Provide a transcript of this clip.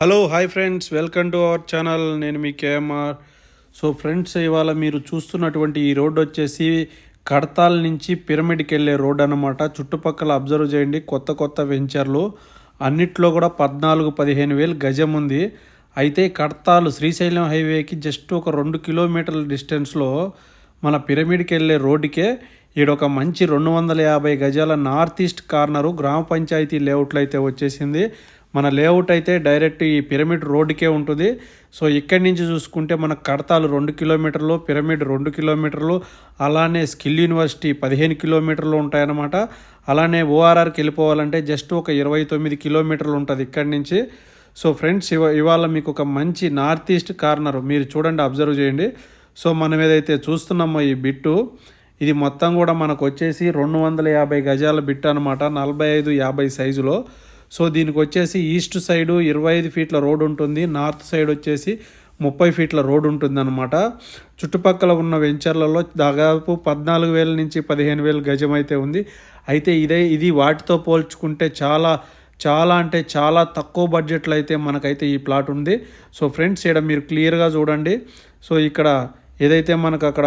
Hello hi friends welcome to our channel నేను మీ KMR so friends ఇవాళ మీరు చూస్తున్నటువంటి ఈ రోడ్డు వచ్చేసి కడతాల్ నుంచి పిరమిడ్కి వెళ్ళే రోడ్ అనమాట చుట్టుపక్కల అబ్జర్వ్ చేయండి. కొత్త కొత్త వెంచర్లు. అన్నిట్లో కూడా పద్నాలుగు పదిహేను వేలు గజం ఉంది. అయితే కడతాలు శ్రీశైలం హైవేకి జస్ట్ ఒక రెండు కిలోమీటర్ల డిస్టెన్స్లో మన పిరమిడ్కి వెళ్ళే రోడ్డుకే ఈడొక మంచి రెండు వందల యాభై గజాల నార్త్ ఈస్ట్ కార్నరు గ్రామ పంచాయతీ లేఅవుట్లో అయితే వచ్చేసింది. మన లేఅవుట్ అయితే డైరెక్ట్ ఈ పిరమిడ్ రోడ్డుకే ఉంటుంది. సో ఇక్కడి నుంచి చూసుకుంటే మన కడతాలు రెండు కిలోమీటర్లు పిరమిడ్ రెండు కిలోమీటర్లు అలానే స్కిల్ యూనివర్సిటీ పదిహేను కిలోమీటర్లు ఉంటాయన్నమాట. అలానే ఓఆర్ఆర్కి వెళ్ళిపోవాలంటే జస్ట్ ఒక ఇరవై తొమ్మిది కిలోమీటర్లు ఉంటుంది ఇక్కడి నుంచి. సో ఫ్రెండ్స్ ఇవ ఇవాళ మీకు ఒక మంచి నార్త్ ఈస్ట్ కార్నర్ మీరు చూడండి అబ్జర్వ్ చేయండి. సో మనం ఏదైతే చూస్తున్నామో ఈ బిట్టు ఇది మొత్తం కూడా మనకు వచ్చేసి రెండు వందల యాభై గజాల బిట్ అనమాట నలభై ఐదు యాభై సైజులో. సో దీనికి వచ్చేసి ఈస్ట్ సైడు ఇరవై ఐదు ఫీట్ల రోడ్ ఉంటుంది నార్త్ సైడ్ వచ్చేసి ముప్పై ఫీట్ల రోడ్ ఉంటుంది అనమాట చుట్టుపక్కల ఉన్న వెంచర్లలో దాదాపు పద్నాలుగు వేల నుంచి పదిహేను వేల గజం అయితే ఉంది. అయితే ఇదే ఇది వాటితో పోల్చుకుంటే చాలా చాలా అంటే చాలా తక్కువ బడ్జెట్లో అయితే మనకైతే ఈ ప్లాట్ ఉంది. సో ఫ్రెండ్స్ ఇక్కడ మీరు క్లియర్గా చూడండి. సో ఇక్కడ ఏదైతే మనకు అక్కడ